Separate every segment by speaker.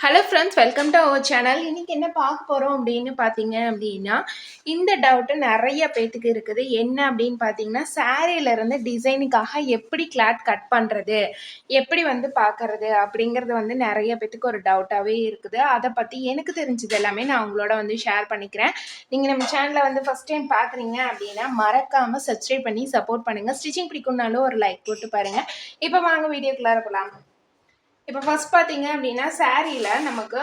Speaker 1: Hello friends welcome to our channel இன்னைக்கு என்ன பார்க்க போகிறோம் அப்படின்னு பார்த்தீங்க அப்படின்னா இந்த டவுட்டு நிறைய பேத்துக்கு இருக்குது. என்ன அப்படின்னு பார்த்தீங்கன்னா சாரியில இருந்து டிசைனுக்காக எப்படி கிளாத் கட் பண்ணுறது எப்படி வந்து பார்க்கறது அப்படிங்கிறது வந்து நிறைய பேத்துக்கு ஒரு டவுட்டாகவே இருக்குது. அதை பற்றி எனக்கு தெரிஞ்சது எல்லாமே நான் உங்களோட வந்து ஷேர் பண்ணிக்கிறேன். நீங்கள் நம்ம சேனலை வந்து ஃபஸ்ட் டைம் பார்க்குறீங்க அப்படின்னா மறக்காமல் சப்ஸ்கிரைப் பண்ணி சப்போர்ட் பண்ணுங்கள் ஸ்டிச்சிங் பிடிக்கும்னாலும் ஒரு லைக் போட்டு பாருங்கள் இப்போ வாங்க வீடியோக்குள்ளார போகலாம் இப்போ ஃபர்ஸ்ட் பார்த்தீங்க அப்படின்னா சாரியில் நமக்கு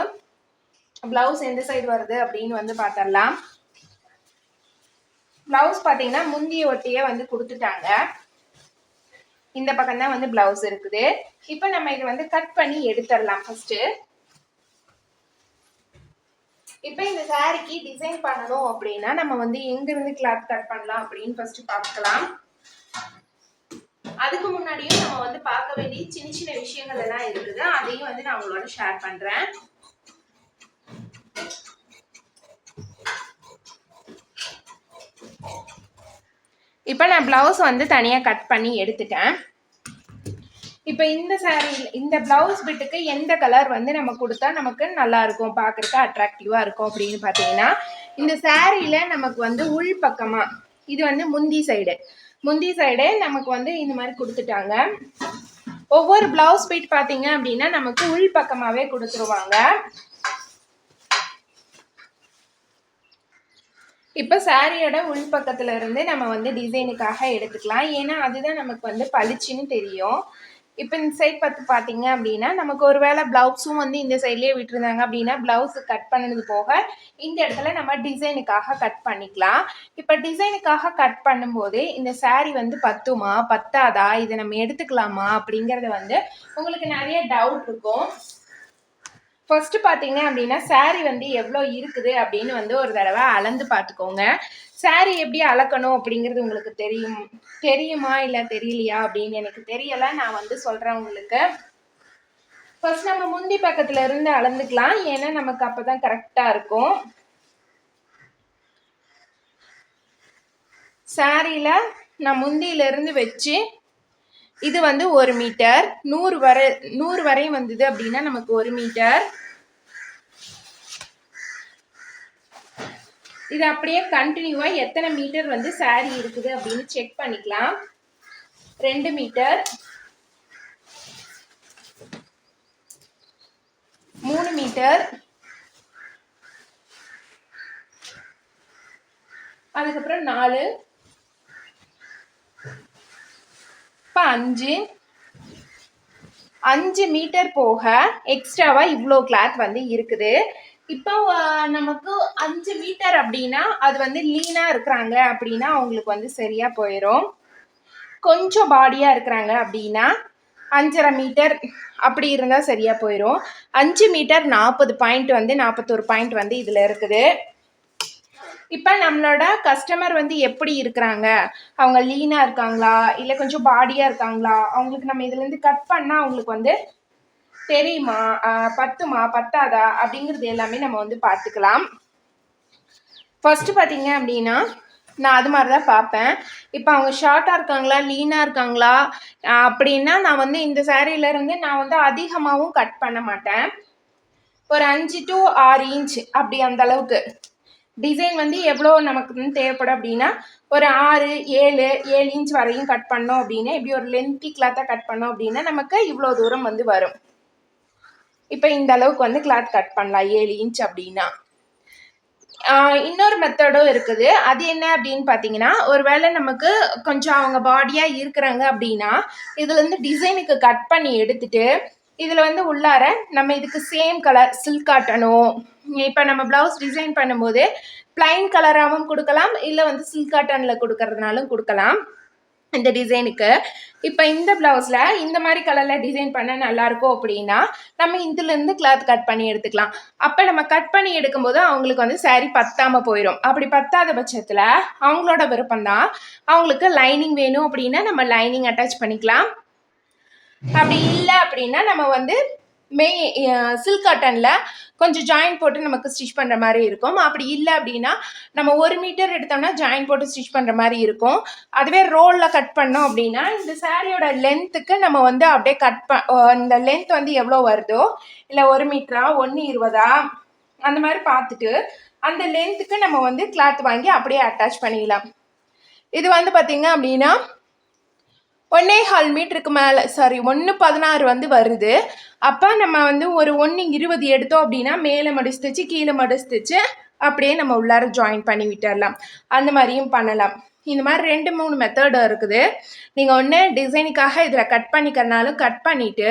Speaker 1: ப்ளவுஸ் எந்த சைடு வருது அப்படின்னு வந்து பார்த்துடலாம் ப்ளவுஸ் பார்த்தீங்கன்னா முந்திய ஒட்டியே வந்து கொடுத்துட்டாங்க. இந்த பக்கம் தான் வந்து ப்ளவுஸ் இருக்குது. இப்போ நம்ம இது வந்து கட் பண்ணி எடுத்துடலாம் ஃபர்ஸ்ட்டு இப்போ இந்த சாரிக்கு டிசைன் பண்ணணும் அப்படின்னா நம்ம வந்து எங்கேருந்து கிளாத் கட் பண்ணலாம் அப்படின்னு ஃபர்ஸ்ட் பார்க்கலாம் அதுக்கு முன்னாடியும் நம்ம வந்து பார்க்க வேண்டிய சின்ன சின்ன விஷயங்கள் எல்லாம் இருக்குது. அதையும் வந்து நான் உங்களோட ஷேர் பண்றேன். இப்போ நான் ப்ளவுஸ் வந்து தனியாக கட் பண்ணி எடுத்துட்டேன். இப்போ இந்த சாரீ இந்த ப்ளவுஸ் பிட்டுக்கு எந்த கலர் வந்து நம்ம கொடுத்தா நமக்கு நல்லா இருக்கும் பார்க்குறதுக்கு அட்ராக்டிவாக இருக்கும் அப்படின்னு பார்த்தீங்கன்னா இந்த சாரியில் நமக்கு வந்து உள் பக்கமாக இது வந்து முந்தி சைடு முந்தி சைடு நமக்கு வந்து இந்த மாதிரி கொடுத்துட்டாங்க. ஒவ்வொரு பிளவுஸ் பீட் பார்த்தீங்க அப்படின்னா நமக்கு உள் பக்கமாகவே கொடுத்துருவாங்க. இப்போ சாரியோட உள் பக்கத்துல இருந்து நம்ம வந்து டிசைனுக்காக எடுத்துக்கலாம். ஏன்னா அதுதான் நமக்கு வந்து பளிச்சுன்னு தெரியும். இப்போ இந்த சைட் பார்த்து பார்த்தீங்க அப்படின்னா நமக்கு ஒரு வேளை ப்ளவுஸும் வந்து இந்த சைட்லேயே விட்டுருந்தாங்க அப்படின்னா ப்ளவுஸ் கட் பண்ணது போக இந்த இடத்துல நம்ம டிசைனுக்காக கட் பண்ணிக்கலாம். இப்போ டிசைனுக்காக கட் பண்ணும்போது இந்த சாரீ வந்து பத்துமா பத்தாதா? இதை நம்ம எடுத்துக்கலாமா? அப்படிங்கிறத வந்து உங்களுக்கு நிறைய டவுட் இருக்கும். ஃபர்ஸ்ட் பார்த்தீங்க அப்படின்னா சாரீ வந்து எவ்வளோ இருக்குது அப்படின்னு வந்து ஒரு தடவை அளந்து பார்த்துக்கோங்க. சாரீ எப்படி அளக்கணும் அப்படிங்கிறது உங்களுக்கு தெரியும் தெரியுமா இல்லை தெரியலையா அப்படின்னு எனக்கு தெரியலை. நான் வந்து சொல்கிறேன் உங்களுக்கு. ஃபர்ஸ்ட் நம்ம முந்தி பக்கத்துல இருந்து அளந்துக்கலாம். ஏன்னா நமக்கு அப்பதான் கரெக்டா இருக்கும். சாரியில நான் முந்தியில இருந்து வச்சு இது வந்து ஒரு மீட்டர் நூறு வரை நூறு வரையும் வந்தது அப்படின்னா நமக்கு ஒரு மீட்டர் இது அப்படியே கண்டினியூவாக எத்தனை மீட்டர் வந்து சாரி இருக்குது அப்படின்னு செக் பண்ணிக்கலாம். ரெண்டு மீட்டர் மூணு மீட்டர் அதுக்கப்புறம் நாலு. இப்போ அஞ்சு. அஞ்சு மீட்டர் போக எக்ஸ்ட்ராவாக இவ்வளோ கிளாத் வந்து இருக்குது. இப்போ நமக்கு அஞ்சு மீட்டர் அப்படின்னா அது வந்து லீனாக இருக்கிறாங்க அப்படின்னா அவங்களுக்கு வந்து சரியாக போயிடும் கொஞ்சம் பாடியாக இருக்கிறாங்க அப்படின்னா அஞ்சரை மீட்டர் அப்படி இருந்தால் சரியாக போயிடும் அஞ்சு மீட்டர் நாற்பது பாயிண்ட் வந்து நாற்பத்தொரு பாயிண்ட் வந்து இதில் இருக்குது. இப்போ நம்மளோட கஸ்டமர் வந்து எப்படி இருக்கிறாங்க? அவங்க லீனாக இருக்காங்களா? இல்லை கொஞ்சம் பாடியாக இருக்காங்களா? அவங்களுக்கு நம்ம இதுலேருந்து கட் பண்ணால் அவங்களுக்கு வந்து தெரியுமா? பத்துமா? பத்தாதா? அப்படிங்கிறது எல்லாமே நம்ம வந்து பார்த்துக்கலாம். ஃபஸ்ட்டு பார்த்தீங்க அப்படின்னா நான் அது மாதிரி தான் பார்ப்பேன். இப்போ அவங்க ஷார்ட்டாக இருக்காங்களா? லீனாக இருக்காங்களா? அப்படின்னா நான் வந்து இந்த சேரீலேருந்து நான் வந்து அதிகமாகவும் கட் பண்ண மாட்டேன். ஒரு அஞ்சு டு ஆறு இன்ச் அப்படி அந்த அளவுக்கு. டிசைன் வந்து எவ்வளோ நமக்கு வந்து தேவைப்படும் அப்படின்னா ஒரு ஆறு ஏழு ஏழு இன்ச் வரையும் கட் பண்ணோம் அப்படின்னா இப்படி ஒரு லென்த்தி கிளாத்தாக கட் பண்ணோம் அப்படின்னா நமக்கு இவ்வளோ தூரம் வந்து வரும். இப்போ இந்த அளவுக்கு வந்து கிளாத் கட் பண்ணலாம். ஏழு இன்ச் அப்படின்னா. இன்னொரு மெத்தடும் இருக்குது. அது என்ன அப்படின்னு பார்த்தீங்கன்னா ஒருவேளை நமக்கு கொஞ்சம் அவங்க பாடியாக இருக்கிறாங்க அப்படின்னா இதுலேருந்து டிசைனுக்கு கட் பண்ணி எடுத்துட்டு இதில் வந்து உள்ளார நம்ம இதுக்கு சேம் கலர் சில்க் காட்டணும். இப்போ நம்ம ப்ளவுஸ் டிசைன் பண்ணும்போது பிளைன் கலராகவும் கொடுக்கலாம் இல்லை வந்து சில்க் காட்டனில் கொடுக்கறதுனாலும் கொடுக்கலாம். இந்த டிசைனுக்கு இப்போ இந்த ப்ளவுஸில் இந்த மாதிரி கலரில் டிசைன் பண்ண நல்லாயிருக்கும் அப்படின்னா நம்ம இதுலேருந்து கிளாத் கட் பண்ணி எடுத்துக்கலாம். அப்போ நம்ம கட் பண்ணி எடுக்கும்போது அவங்களுக்கு வந்து சேரீ பத்தாமல் போயிடும் அப்படி பத்தாத பட்சத்தில் அவங்களோட விருப்பம் தான் அவங்களுக்கு லைனிங் வேணும் அப்படின்னா நம்ம லைனிங் அட்டாச் பண்ணிக்கலாம். அப்படி இல்லை அப்படின்னா நம்ம வந்து மே சில்க் காட்டனில் கொஞ்சம் ஜாயின் போட்டு நமக்கு ஸ்டிச் பண்ணுற மாதிரி இருக்கும். அப்படி இல்லை அப்படின்னா நம்ம ஒரு மீட்டர் எடுத்தோம்னா ஜாயின் போட்டு ஸ்டிச் பண்ணுற மாதிரி இருக்கும். அதுவே ரோலில் கட் பண்ணோம் அப்படின்னா இந்த சாரியோட லென்த்துக்கு நம்ம வந்து அப்படியே கட் ப இந்த லென்த் வந்து எவ்வளோ வருதோ இல்லை ஒரு மீட்டரா ஒன்று இருபதா அந்த மாதிரி பார்த்துட்டு அந்த லென்த்துக்கு நம்ம வந்து கிளாத் வாங்கி அப்படியே அட்டாச் பண்ணிக்கலாம். இது வந்து பார்த்திங்க அப்படின்னா ஒன்னே கால் மீட்டருக்கு மேலே சாரி ஒன்று பதினாறு வந்து வருது. அப்போ நம்ம வந்து ஒரு ஒன்று இருபது எடுத்தோம் அப்படின்னா மேலே மடிச்சு தைச்சு கீழே மடிச்சு அப்படியே நம்ம உள்ளார ஜாயின் பண்ணி விட்டுடலாம் அந்த மாதிரியும் பண்ணலாம். இந்த மாதிரி ரெண்டு மூணு மெத்தடு இருக்குது. நீங்கள் ஒன்று டிசைனுக்காக இதில் கட் பண்ணிக்கிறனாலும் கட் பண்ணிவிட்டு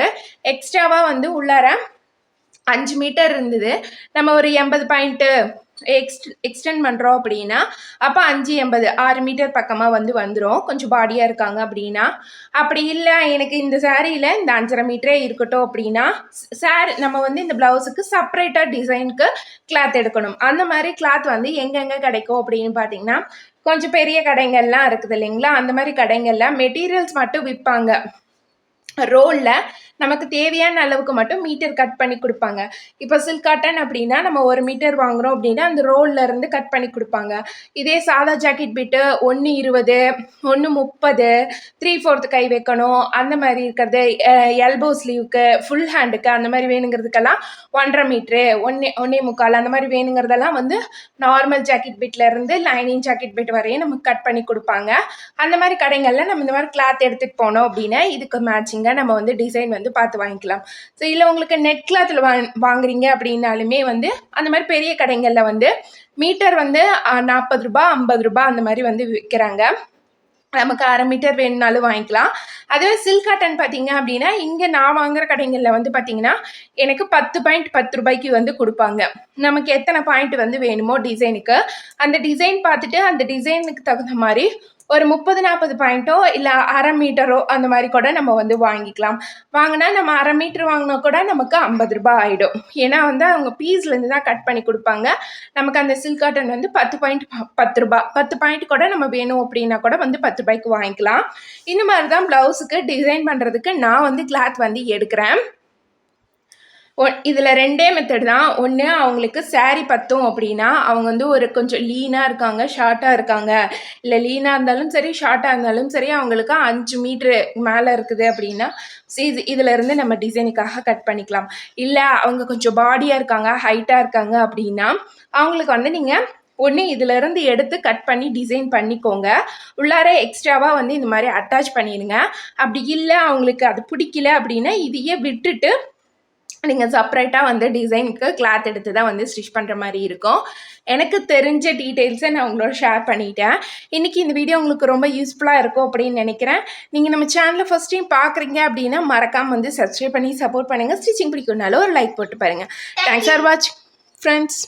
Speaker 1: எக்ஸ்ட்ராவாக வந்து உள்ளார அஞ்சு மீட்டர் இருந்தது. நம்ம ஒரு எண்பது பாயிண்ட்டு எக்ஸ்ட் எக்ஸ்டெண்ட் பண்ணுறோம் அப்படின்னா அப்போ அஞ்சு எண்பது ஆறு மீட்டர் பக்கமாக வந்து வந்துடும் கொஞ்சம் பாடியாக இருக்காங்க அப்படின்னா. அப்படி இல்லை எனக்கு இந்த சாரியில் இந்த அஞ்சரை மீட்டரே இருக்கட்டும் அப்படின்னா சார் நம்ம வந்து இந்த ப்ளவுஸுக்கு செப்பரேட்டாக டிசைனுக்கு கிளாத் எடுக்கணும். அந்த மாதிரி கிளாத் வந்து எங்கெங்கே கிடைக்கும் அப்படின்னு பார்த்தீங்கன்னா கொஞ்சம் பெரிய கடைங்கள்லாம் இருக்குது இல்லைங்களா? அந்த மாதிரி கடைங்களில் மெட்டீரியல்ஸ் மட்டும் விற்பாங்க. ரோலில் நமக்கு தேவையான அளவுக்கு மட்டும் மீட்டர் கட் பண்ணி கொடுப்பாங்க. இப்போ சில்க் காட்டன் அப்படின்னா நம்ம ஒரு மீட்டர் வாங்குறோம் அப்படின்னா அந்த ரோல்ல இருந்து கட் பண்ணி கொடுப்பாங்க. இதே சாதா ஜாக்கெட் பிட்டு ஒன்று இருபது ஒன்று முப்பது த்ரீ ஃபோர்த்து கை வைக்கணும். அந்த மாதிரி இருக்கிறது எல்போ ஸ்லீவுக்கு ஃபுல் ஹேண்டுக்கு அந்த மாதிரி வேணுங்கிறதுக்கெல்லாம் ஒன்றரை மீட்ரு ஒன்னே ஒன்னே முக்கால் அந்த மாதிரி வேணுங்கிறதெல்லாம் வந்து நார்மல் ஜாக்கெட் பிட்ல இருந்து லைனிங் ஜாக்கெட் பிட் வரையும் நமக்கு கட் பண்ணி கொடுப்பாங்க. அந்த மாதிரி கடைகளில் நம்ம இந்த மாதிரி கிளாத் எடுத்துகிட்டு போனோம் அப்படின்னா இதுக்கு மேட்சிங்காக நம்ம வந்து டிசைன் வந்து பார்த்து வாங்கிக்கலாம். ஸோ இல்லை உங்களுக்கு நெட் கிளாத்தில் வா வாங்குறீங்க அப்படின்னாலுமே வந்து அந்த மாதிரி பெரிய கடைகளில் வந்து மீட்டர் வந்து நாற்பது ரூபா ஐம்பது ரூபா அந்த மாதிரி வந்து விற்கிறாங்க நமக்கு அரை மீட்டர் வேணும்னாலும் வாங்கிக்கலாம். அதுவே சில்க் காட்டன் பார்த்தீங்க அப்படின்னா இங்கே நான் வாங்குற கடைங்களில் வந்து பார்த்தீங்கன்னா எனக்கு பத்து பாயிண்ட் பத்து ரூபாய்க்கு வந்து கொடுப்பாங்க. நமக்கு எத்தனை பாயிண்ட் வந்து வேணுமோ டிசைனுக்கு அந்த டிசைன் பார்த்துட்டு அந்த டிசைனுக்கு தகுந்த மாதிரி ஒரு முப்பது நாற்பது பாயிண்ட்டோ இல்லை அரை மீட்டரோ அந்த மாதிரி கூட நம்ம வந்து வாங்கிக்கலாம். வாங்கினா நம்ம அரை மீட்டர் வாங்கினா கூட நமக்கு ஐம்பது ரூபாய் ஆகிடும் ஏன்னா வந்து அவங்க பீஸ்லேருந்து தான் கட் பண்ணி கொடுப்பாங்க. நமக்கு அந்த சில்க் காட்டன் வந்து பத்து பாயிண்ட் பத்து ரூபா பத்து பாயிண்ட் கூட நம்ம வேணும் அப்படின்னா கூட வந்து பத்து ரூபாய்க்கு வாங்கிக்கலாம். இந்த மாதிரி தான் ப்ளவுஸுக்கு டிசைன் பண்ணுறதுக்கு நான் வந்து கிளாத் வந்து எடுக்கிறேன். ஒ இதில் ரெண்டே மெத்தட் தான். ஒன்று அவங்களுக்கு saree பத்தும் அப்படின்னா அவங்க வந்து ஒரு கொஞ்சம் லீனாக இருக்காங்க ஷார்ட்டாக இருக்காங்க. இல்லை லீனாக இருந்தாலும் சரி ஷார்ட்டாக இருந்தாலும் சரி அவங்களுக்கு அஞ்சு மீட்ரு மேலே இருக்குது அப்படின்னா சி இதிலேருந்து நம்ம டிசைனுக்காக கட் பண்ணிக்கலாம். இல்லை அவங்க கொஞ்சம் பாடியாக இருக்காங்க ஹைட்டாக இருக்காங்க அப்படின்னா அவங்களுக்கு வந்து நீங்கள் ஒன்று இதிலேருந்து எடுத்து கட் பண்ணி டிசைன் பண்ணிக்கோங்க. உள்ளார எக்ஸ்ட்ராவாக வந்து இந்த மாதிரி அட்டாச் பண்ணிடுங்க. அப்படி இல்லை அவங்களுக்கு அது பிடிக்கல அப்படின்னா இதையே விட்டுட்டு நீங்கள் செப்பரேட்டாக வந்து டிசைனுக்கு கிளாத் எடுத்து தான் வந்து ஸ்டிச் பண்ணுற மாதிரி இருக்கும். எனக்கு தெரிஞ்ச டீட்டெயில்ஸை நான் உங்களோட ஷேர் பண்ணிட்டேன். இன்றைக்கி இந்த வீடியோ உங்களுக்கு ரொம்ப யூஸ்ஃபுல்லாக இருக்கும் அப்படின்னு நினைக்கிறேன். நீங்கள் நம்ம சேனலை ஃபஸ்ட் டைம் பார்க்குறீங்க அப்படின்னா மறக்காமல் வந்து சப்ஸ்கிரைப் பண்ணி சப்போர்ட் பண்ணுங்கள் ஸ்டிச்சிங் பிடிக்கும்னாலும் ஒரு லைக் போட்டு பாருங்கள் தேங்க்ஸ் ஃபார் வாட்ச் ஃப்ரெண்ட்ஸ்